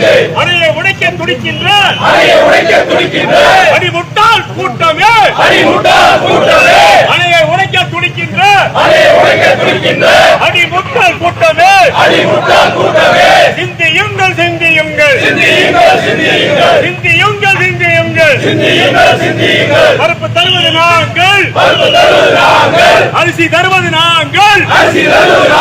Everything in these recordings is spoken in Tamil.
அணையை உடைக்க துடிக்கின்ற அணையை உடைக்க துடிக்கின்ற அடிமுட்டாள் கூட்டமே. அடிமுட்டாள் கூட்டமே. அணையை உடைக்க துடிக்கின்ற அணையை உடைக்க துடிக்கின்ற அடிமுட்டாள் கூட்டமே. அடிமுட்டாள் கூட்டமே. சிந்தியுங்கள் சிந்தியுங்கள். சிந்தியுங்கள் சிந்தியுங்கள். சிந்தியுங்கள் சிந்தியுங்கள். சிந்தியுங்கள் சிந்தியுங்கள். பருப்பு தருவது நாங்கள். பருப்பு தருவது நாங்கள். அரிசி தருவது நாங்கள். அரிசி தருவது நாங்கள்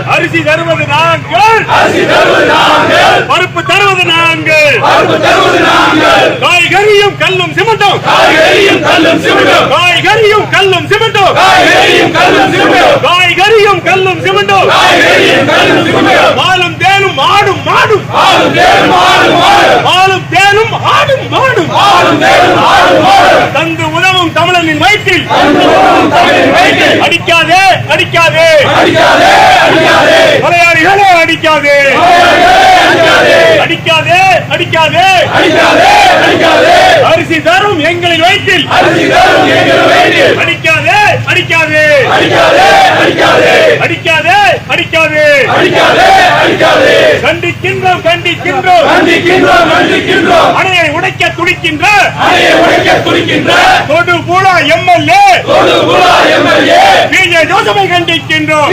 அரிசி தருவது நாங்கள். அரிசி தருவது நாங்கள். பருப்பு தருவது நாங்கள். பருப்பு தருவது நாங்கள். காய்கறியும் கல்லும் சிமெண்ட்டும். காய்கறியும் கல்லும் சிமெண்ட்டும். காய்கறியும் கல்லும் சிமெண்ட்டும். காய்கறியும் கல்லும் சிமெண்ட்டும். காய்கறியும் கல்லும் சிமெண்ட்டும். காய்கறியும் கல்லும் சிமெண்ட்டும். பாலும் தேனும் ஆடும் மாடும். ஆடும் தேனும் ஆடும் மாடும். ஆளும் தேனும் ஆடும் மாடும். ஆடும் தேனும் ஆடும் மாடும். தந்து உதவும் தமிழனின் வயிற்றில் அடிக்காதே அடிக்காதே. அடிக்காதே அடிக்காதே. மலையாளிகளே அடிக்காதே அடிக்காதே. அடிக்காதே அடிக்காதே. அரிசி எங்களின் வயிற்றில். அடிக்காதே அடிக்காதே. அடிக்காதே அடிக்காதே. அடிக்காதே அடிக்காதே அடிக்காதே அடிக்காதே கண்டிக்கின்றோம் கண்டிக்கின்றோம். கண்டிக்கின்றோம் கண்டிக்கின்றோம் அணையை உடைக்க துடிக்கின்ற. அணையை உடைக்க துடிக்கின்ற தொடு பூலா எம்எல்ஏ. தொடு குழா எம்எல்ஏ பிஜே ஜோசப்பை கண்டிக்கின்றோம்.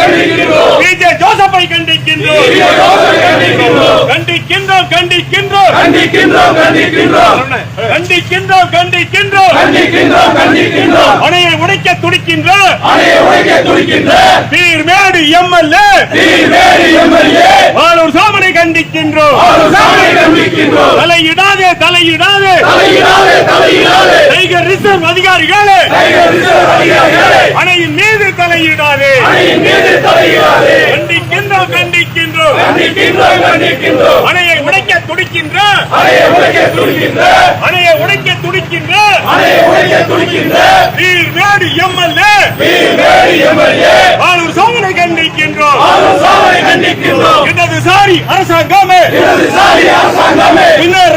கண்டிக்கின்றோம் பிஜே ஜோசப்பை கண்டிக்கின்றோம். கண்டிக்கின்றோம் கண்டிக்கின்றோம். கண்டிக்கின்றோம் கண்டிக்கின்றோம். கண்டிக்கின்றோம் கண்டிக்கின்றோம் கண்டிக்கின்றோம். கண்டிக்கின்றோம் கண்டிக்கின்றோம். அணையை உடைக்க துடிக்கின்ற அணையை உடைக்க துடிக்கின்ற பீர்மேடு எம்எல்ஏ. தீர்வேலி எம்எல்ஏ. ஆளூர் சாமனை கண்டிக்கின்றோம். சாமி கண்டிக்கின்றோம். தலையிடாதே தலையிடாதே. தலையிடாதே தலையிடாதே. டைகர் ரிசர்வ் அதிகாரிகளே. டைகர் ரிசர்வ் அதிகாரிகளே. அணையின் மீது தலையிடாதே. அணையின் மீது தலையிடாதே. கண்டிக்கின்றோம் கண்டிக்கின்றோம். கண்டிக்கின்றோம் கண்டிக்கின்றோம். அணையை துடிக்கின்ற அணையை உடைக்க துடிக்கின்ற அணையை உடைக்க துடிக்கின்ற அணையை உடைக்க துடிக்கின்ற வீர் வேடு எம்எல்ஏ வீர் வேடு எம்எல்ஏ ஆளுர் சாதனை கண்டிக்கின்றோம். சாரி அரசாங்கமே இடது சாரி அரசாங்கமே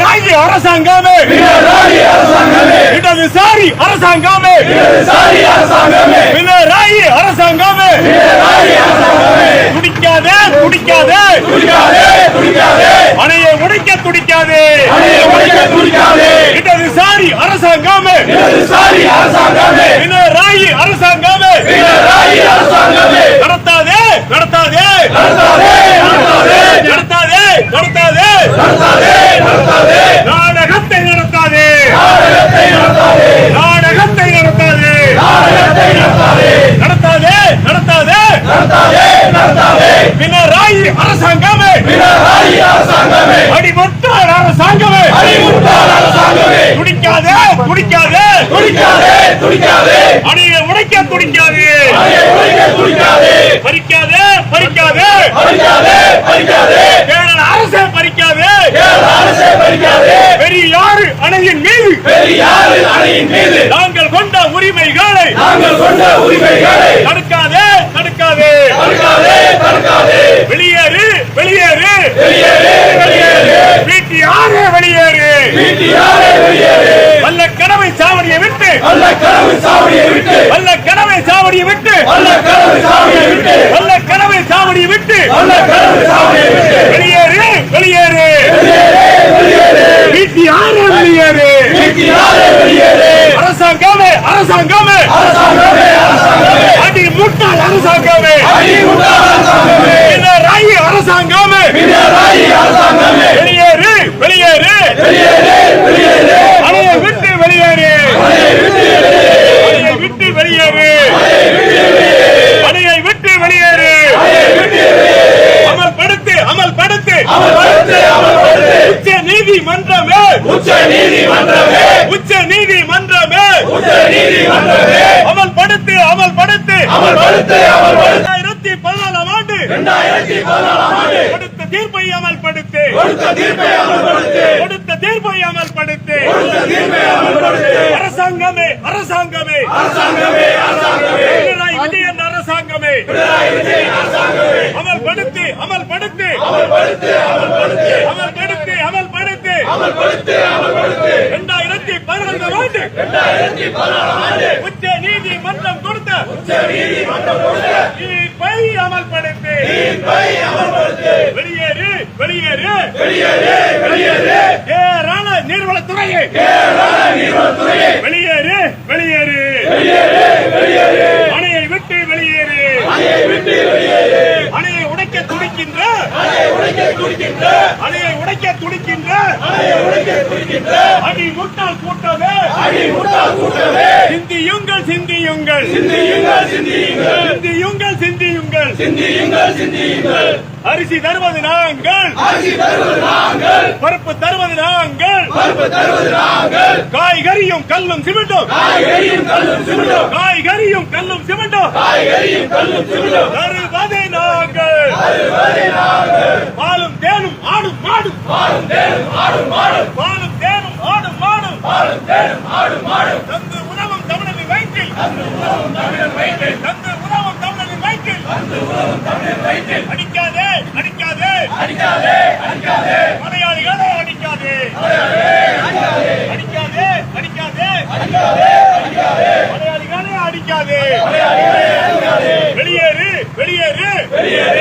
ராஜ்ய அரசாங்கமே பின்னர் ராஜ்ய அரசாங்கமே இடதுசாரி அரசாங்கமே. இடதுசாரி அரசாங்கமே. பினராயி அரசாங்கமே. பினராயி அரசாங்கமே. துடிக்காதே துடிக்காதே. துடிக்காதே துடிக்காதே. அணையை உடைக்க துடிக்காதே. அணையை உடைக்க துடிக்காதே. இடதுசாரி அரசாங்கமே. இடதுசாரி அரசாங்கமே. பினராயி அரசாங்கமே. பினராயி அரசாங்கமே. நடத்தாதே. நடத்தாதே நடத்தாதே. நடத்தாதே நடத்தாதே. நடத்தாதே. அரசாங்கமே. அரசாங்கமே. அடிமொட்டார் அரசாங்கமே. அறிவுற்றார் அரசாங்கமே. துடிக்காதே துடிக்காதே. துடிக்காதே துடிக்காதே. அணையை உடைக்க துடிக்காதே. அணையை உடைக்க துடிக்காதே. பறிக்காதே பறிக்காதே. பறிக்காதே பறிக்காதே. கேரள அரசே பறிக்காதே. கேரள அரசே பறிக்காதே. பெரியாறு அணையின் மீது. பெரியாறு அணையின் மீது. நாங்கள் கொண்ட உரிமைகளை. நாங்கள் கொண்ட உரிமைகளை தடுக்காதே தடுக்காதே தடுக்காதே தடுக்காதே வெளியேறு வெளியேறு வெளியேறு வெளியேறு வீட்டியாரே வெளியேறு? வீட்டியாரே வெளியேறு? வல்ல கனவை சாவடியை விட்டு. வல்ல கனவு சாவடியை விட்டு. வல்ல கனவை சாவடியை விட்டு. வல்ல கனவு சாவடியை விட்டு. வல்ல கனவை சாவடியை விட்டு. வல்ல கனவு சாவடியை விட்டு. வெளியேறு வெளியேறு. வீட்டியாரே வெளியேறு. வீட்டியாரே வெளியேறு. அரசாங்கமே அரசாங்கமே. அரசாங்கமே அரசாங்கமே. அடி முட்டாள் அரசாங்கமே. அறிவுற்றார் அரசாங்கமே. பினராயி அரசாங்கமே. பினராயி அரசாங்கமே. வெளியேறு. வெளியேறு வெளியேறு வெளியேறு அணையை விட்டு வெளியேறு. அணையை விட்டு வெளியேறு. அணையை விட்டு வெளியேறு. அமல்படுத்து அமல்படுத்து. அமல்படுத்து அமல்படுத்து உச்ச நீதிமன்றமே. உச்ச நீதிமன்றமே. உச்ச நீதிமன்றமே உச்ச நீதிமன்றமே அமல்படுத்து அமல்படுத்து அமல்படுத்து அமல்படுத்து. இரண்டாயிரத்தி பதினாலாம் ஆண்டு பதினாலாம் கொடுத்த தீர்ப்பை அமல்படுத்து. கொடுத்த தீர்ப்பை அமல்படுத்து. கொடுத்த தீர்ப்பை அமல்படுத்து. கொடுத்த தீர்ப்பை அமல்படுத்து. அரசாங்கமே அரசாங்கமே. அரசாங்கமே அரசாங்கமே. பினராயி விஜயன் அரசாங்கமே. பினராயி விஜயன் அரசாங்கமே. அமல்படுத்து அமல்படுத்து. அமல்படுத்து அமல்படுத்து. அமல்படுத்து அமல்படுத்து. அமல்படுத்து அமல்படுத்து. இரண்டாயிரத்தி பதினான்காம் ஆண்டு. இரண்டாயிரத்தி பதினாலாம் ஆண்டு. உச்ச நீதிமன்றம் உச்ச நீதிமன்றம் கொடுத்த தீர்ப்பை அமல்படுத்து. தீர்ப்பை அமல்படுத்து. வெளியேறு வெளியேறு. வெளியேறு வெளியேறு. ஏராள நீர்வளத்துறையே. கேரள நீர்வளத்துறையே. வெளியேறு வெளியேறு. வெளியேறு வெளியேறு. அணையை விட்டு வெளியேறு. அணையை விட்டு வெளியேறு. அணையை உடைக்க துடிக்கின்ற. அணையை உடைக்க துடிக்கின்ற அணையை உடைக்க துடிக்கின்ற அணையை உடைக்க துடிக்கின்ற அடி முட்டாள் கூட்டமே. அடி முட்டாள் கூட்டமே. சிந்தியுங்கள் சிந்தியுங்கள். சிந்தியுங்கள் சிந்தியுங்கள். சிந்தியுங்கள் சிந்தியுங்கள். சிந்தியுங்கள் சிந்தியுங்கள். அரிசி தருவது நாங்கள். ஆட்சி தருவது நாங்கள். பருப்பு தருவது நாங்கள். பருப்பு தருவது நாங்கள். காய்கறியும் கல்லும் சிமெண்டும் காய்கறியும் கல்லும் சிமிடும் காய்கறியும் கல்லும் சிமெண்டும் காய்கறியும் கல்லும் தருவதை நாங்கள். பாலும் தேனும் ஆடும் மாடும். மாடும் தேடும் ஆடும் மாடும் பாலும் தேனும் ஆடும் மாடும் மாடும் தேடும் ஆடும் மாடும் தந்து உணவும் தமிழனின் வயிற்றில் அன்று உணவும் தமிழர் வயிற்றில் தந்து உணவும் தமிழனின் வயிற்றில் அன்று உணவும் தமிழர் வயிற்றில் அடிக்காதே அடிக்காதே. அடிக்காதே அடிக்காதே. மலையாளிகளே அடிக்காதே. அடிக்காதே அடிக்காதே. அடிக்காதே அடிக்காதே. மலையாளிகளே அடிக்காதே. அடிக்காதே. வெளியேறு வெளியேறு. வெளியேறு.